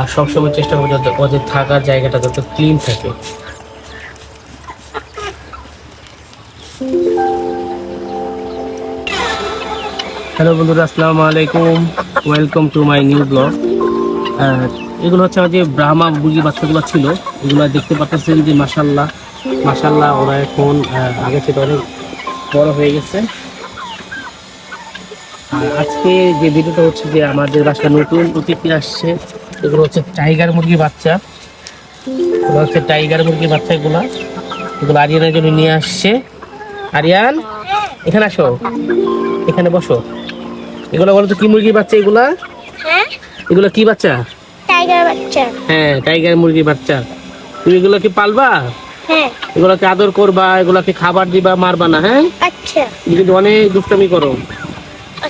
আর সবসময় চেষ্টা করব যাতে ওদের থাকার জায়গাটা যত ক্লিন থাকে। হ্যালো বন্ধুরা, আসসালামু আলাইকুম। Welcome to my new blog এগুলো হচ্ছে আমার যে ব্রাহ্মা মুরগি বাচ্চাগুলো ছিল। এগুলো দেখতে পাচ্ছেন যে মাসাল্লাহ মাসাল্লাহ ওরা এখন আগে থেকে অনেক বড় হয়ে গেছে। আজকে যে ভিডিওটা হচ্ছে যে আমাদের বাসায় নতুন অতিথি আসছে এগুলো হচ্ছে টাইগার মুরগি বাচ্চা। এগুলো হচ্ছে টাইগার মুরগি বাচ্চা এগুলো এগুলো আরিয়ানের জন্য নিয়ে আসছে। আরিয়ান এখানে আসো। এখানে বসো। এগুলো বলো তো কি মুরগির বাচ্চা এগুলা? হ্যাঁ? এগুলো কি বাচ্চা? টাইগার বাচ্চা। হ্যাঁ টাইগার মুরগির বাচ্চা। তুমি এগুলো কি পালবা? হ্যাঁ। এগুলোকে আদর করবা এগুলোকে খাবার দিবা মারবা না হ্যাঁ? আচ্ছা। তুমি কিন্তু অনেক দুষ্টামি করো।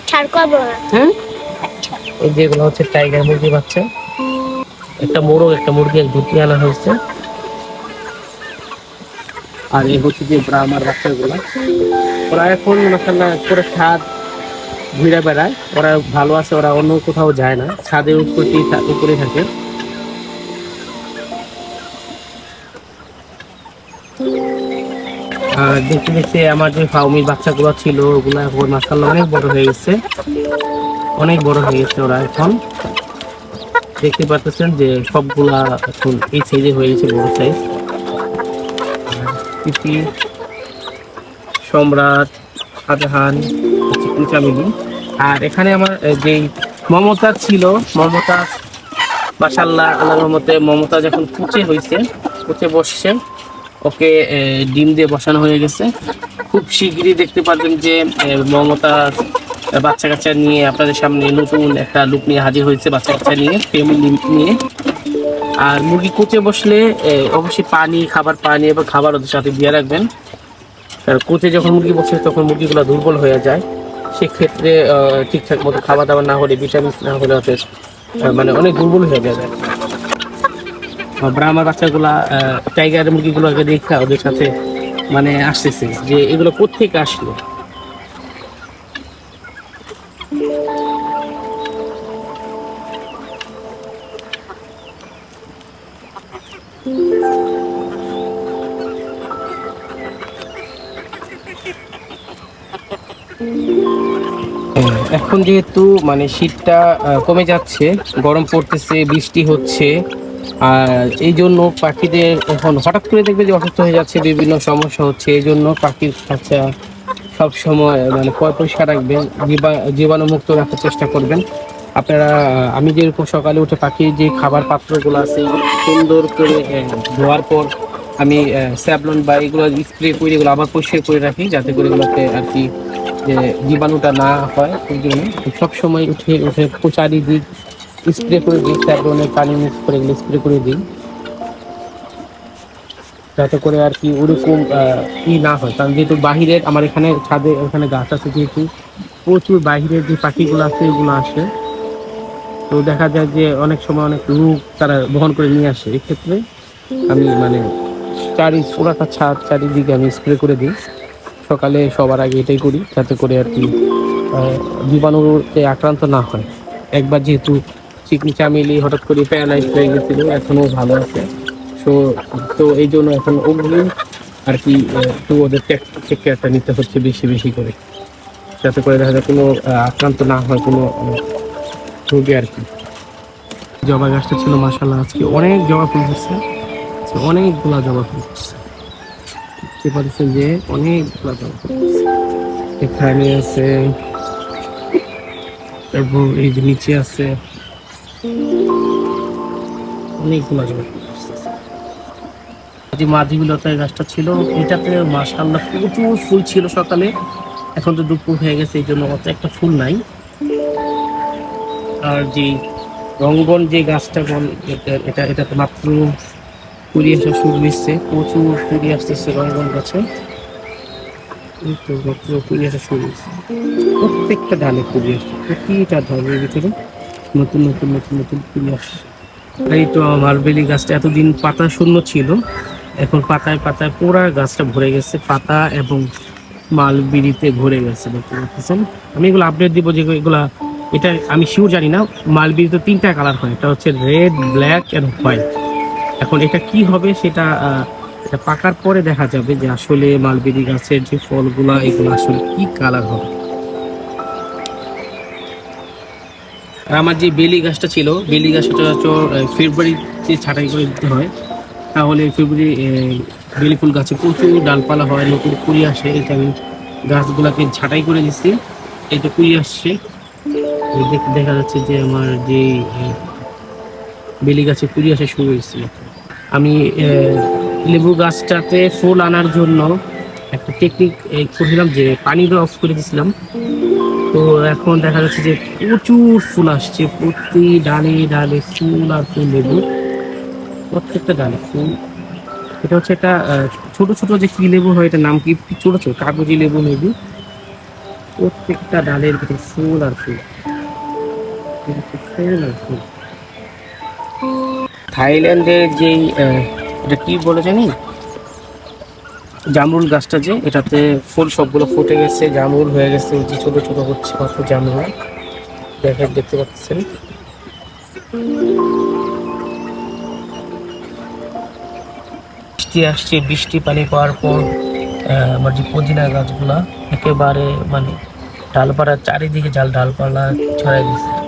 ছাড় করব হ্যাঁ? আচ্ছা। এই যে এগুলো হচ্ছে টাইগার মুরগি বাচ্চা। একটা মোরগ, একটা মুরগি, এক দুটি আনা হয়েছে। আর এই হচ্ছে যে ব্রাহ্মার বাচ্চাগুলো। ওরা এখন মাসাল্লাহ করে ছাদ ঘুরে বেড়ায়। ওরা ভালো আছে, ওরা অন্য কোথাও যায় না। ছাদের উপরটি উপরে থাকে। আর দেখতে দেখতে আমার যে ফাউমির বাচ্চাগুলো ছিল, ওগুলো এখন মাসাল্লাহ অনেক বড় হয়ে গেছে। অনেক বড় হয়ে গেছে ওরা এখন। দেখতে পাচ্ছেন যে সবগুলা এখন এই সাইজে হয়ে গেছে বড় সাইজ সম্রাট চিকনি চামিলি আর এখানে আমার যেই মমতা ছিল, মমতা মাসাল্লাহ আল্লাহ রহমতে মমতা যখন কুচে হয়েছে কুচে বসছে, ওকে ডিম দিয়ে বসানো হয়ে গেছে। খুব শীঘ্রই দেখতে পারবেন যে মমতা বাচ্চা কাচ্চা নিয়ে আপনাদের সামনে নতুন একটা লুক নিয়ে হাজির হয়েছে বাচ্চা কাচ্চা নিয়ে ফ্যামিলি নিয়ে। আর মুরগি কুচে বসলে অবশ্যই পানি, খাবার পানি এবং খাবার ওদের সাথে দিয়ে রাখবেন। কুচে যখন মুরগি বসে, তখন মুরগিগুলো দুর্বল হয়ে যায়। সেক্ষেত্রে ঠিকঠাক মতো খাবার দাবার না হলে ভিটামিন না হলে ওদের মানে অনেক দুর্বল হয়ে যায়। ব্রাহ্মার বাচ্চাগুলা টাইগার মুরগিগুলোকে দেখা ওদের সাথে মানে আসতেছে যে এগুলো কোথেকে আসলো? এখন যেহেতু মানে শীতটা কমে যাচ্ছে, গরম পড়তেছে, বৃষ্টি হচ্ছে, আর এই জন্য পাখিদের এখন হঠাৎ করে দেখবে যে অসুস্থ হয়ে যাচ্ছে, বিভিন্ন সমস্যা হচ্ছে, এই জন্য পাখির বাচ্চা সবসময় মানে পয় পরিষ্কার রাখবেন, জীবা- জীবাণুমুক্ত রাখার চেষ্টা করবেন। আপনারা আমি যেরকম সকালে উঠে পাখির যে খাবার পাত্রগুলো আছে সুন্দর করে ধোয়ার পর আমি স্যাবলন বা এগুলো স্প্রে করে, এগুলো আবার পরিষ্কার করে রাখি, যাতে করে এগুলোতে আর কি, যে জীবাণুটা না হয় সেই জন্য সবসময় উঠে উঠে চারিদিক স্প্রে করে দিই স্যাবলনের পানি মিক্স করে এগুলো স্প্রে করে দিই। যাতে করে আর কি ওরকম ই না হয়, কারণ যেহেতু বাহিরের, আমার এখানে ছাদে ওখানে গাছ আছে যেহেতু প্রচুর বাহিরের যে পাখিগুলো আছে, এগুলো আসে। তো দেখা যায় যে অনেক সময় অনেক রোগ তারা বহন করে নিয়ে আসে। এক্ষেত্রে আমি মানে চারি পুরাটা ছাদ চারিদিকে আমি স্প্রে করে দিই। সকালে সবার আগে এটাই করি যাতে করে আর কি জীবাণুতে আক্রান্ত না হয়। একবার যেহেতু চিকনি চামিলি হঠাৎ করে প্যারালাইজ হয়ে গেছিল এখনও ভালো আছে। সো তো এই জন্য এখন ওগুলি আর কি একটু ওদের টেক কেয়ারটা নিতে হচ্ছে বেশি বেশি করে। যাতে করে দেখা যায় কোনো আক্রান্ত না হয় কোনো রোগে আর কি। জবা গাছটা ছিল মাসাল্লাহ আজকে অনেক জবা ফুল আজকে অনেকগুলা জবা ফুল হচ্ছে। দেখতে পাচ্ছেন যে অনেকগুলা জবা ফুল এখানে আছে এবং এই যে নিচে আছে, অনেকগুলা জবা ফুল। যে মাধবীলতার গাছটা ছিল, এটাতে মাসাল্লাহ প্রচুর ফুল ছিল সকালে। এখন তো দুপুর হয়ে গেছে, এই জন্য অত একটা ফুল নাই। আর যে রঙ্গন যে গাছটা বল, এটা এটা এটাতে মাত্র কুড়ি আসা শুরু হয়েছে, প্রচুর কুড়ি আসতেছে রঙ্গন গাছে। মাত্র কুড়ি শুরু প্রত্যেকটা ডালে কুড়ি আসছে, প্রতিটা ডালের ভিতরে নতুন নতুন নতুন নতুন কুড়ি আসছে। এই তো আমার বেলি গাছটা এতদিন পাতা শূন্য ছিল, এখন পাতায় পাতায় পুরা গাছটা ভরে গেছে, পাতা এবং মালবিড়িতে ভরে গেছে আমি এগুলো আপডেট দিব যে এগুলা এটা আমি শিওর জানি না মালবেরি তো তিনটা কালার হয়, এটা হচ্ছে রেড ব্ল্যাক অ্যান্ড হোয়াইট এখন এটা কি হবে সেটা এটা পাকার পরে দেখা যাবে যে আসলে মালবেরি গাছের যে ফলগুলা, এগুলো আসলে কি কালার হবে। আর আমার যে বেলি গাছটা ছিল, বেলি গাছটা হচ্ছে ফেব্রুয়ারিতে ছাঁটাই করে দিতে হয়। তাহলে ফেব্রুয়ারি বেলি ফুল গাছে প্রচুর ডালপালা হয়, নতুন কুড়ি আসে এটা আমি গাছগুলাকে ছাঁটাই করে দিচ্ছি। এটা কুড়ি আসছে। দেখ- যাচ্ছে যে আমার যে বেলি গাছে কুড়ি আসা শুরু হয়েছিল আমি লেবু গাছটাতে ফুল আনার জন্য একটা টেকনিক করছিলাম যে পানিটা অফ করে দিয়েছিলাম। তো এখন দেখা যাচ্ছে যে প্রচুর ফুল আসছে, প্রতি ডালে ডালে ফুল আর ফুল লেবু, প্রত্যেকটা ডালে ফুল। এটা হচ্ছে একটা ছোট ছোট যে কী লেবু হয়, এটার নাম কি? ছোট ছোট কাগজি লেবু মেবি। প্রত্যেকটা ডালের ভিতরে ফুল আর ফুল। থাইল্যান্ডের যেই এটা কি বলে জানি? জামরুল গাছটা যে, এটাতে ফুল সবগুলো ফুটে গেছে, জামরুল হয়ে গেছে যে ছোট ছোট হচ্ছে কত জামরুল। দেখেন, দেখতে পাচ্ছেন? বৃষ্টি আসছে, বৃষ্টি পানি পাওয়ার পর আমার যে পুদিনা গাছগুলা একেবারে মানে ডালপাড়া চারিদিকে জাল ডালপালা ছড়াই দিচ্ছে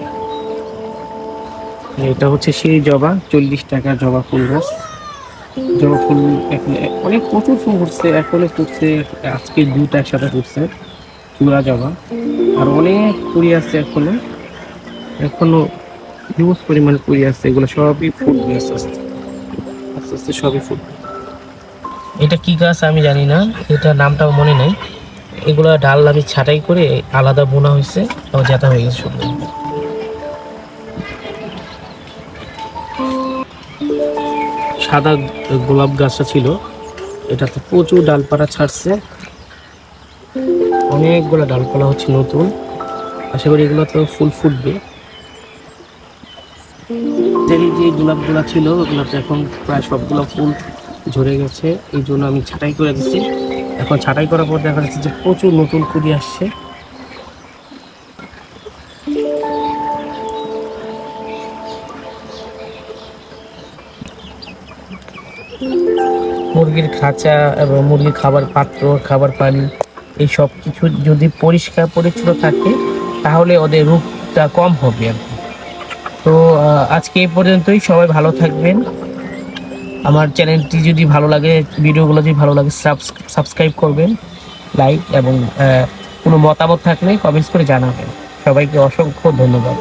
এটা হচ্ছে সেই জবা, চল্লিশ টাকা জবা ফুল গাছ। জবা ফুল অনেক প্রচুর ফুল ফুটছে এখনও ফুটছে, আজকে দুটা একসাথে ফুটছে, চূড়া জবা। আর অনেক কুড়ি আছে এখনও এখনও হিউজ পরিমাণ কুড়ি আছে, এগুলো সবই ফুটবে আস্তে আস্তে। আস্তে আস্তে সবই ফুটবে এটা কি গাছ আমি জানি না এটা নামটা মনে নেই। এগুলো ডাল আমি ছাটাই করে আলাদা বোনা হয়েছে, তাও জাতা হয়ে গেছে সুন্দর। সাদা গোলাপ গাছটা ছিল। এটাতে প্রচুর ডালপালা ছাড়ছে। অনেকগুলো ডালপালা হচ্ছে নতুন। আশা করি এগুলো তো ফুল ফুটবে। এই যে গোলাপগুলো ছিল, ওগুলোতে এখন প্রায় সবগুলো ফুল ঝরে গেছে। এই জন্য আমি ছাটাই করে দিচ্ছি। এখন ছাটাই করার পর দেখা যাচ্ছে যে প্রচুর নতুন কুড়ি আসছে। মুরগির খাঁচা এবং মুরগির খাবার পাত্র, খাবার পানি এই সব কিছু যদি পরিষ্কার পরিচ্ছন্ন থাকে, তাহলে ওদের রোগটা কম হবে আর কি। তো আজকে এই পর্যন্তই। সবাই ভালো থাকবেন। আমার চ্যানেলটি যদি ভালো লাগে, ভিডিওগুলো যদি ভালো লাগে সাবস্ক্রাইব করবেন, লাইক এবং কোনো মতামত থাকলে কমেন্টস করে জানাবেন। সবাইকে অসংখ্য ধন্যবাদ।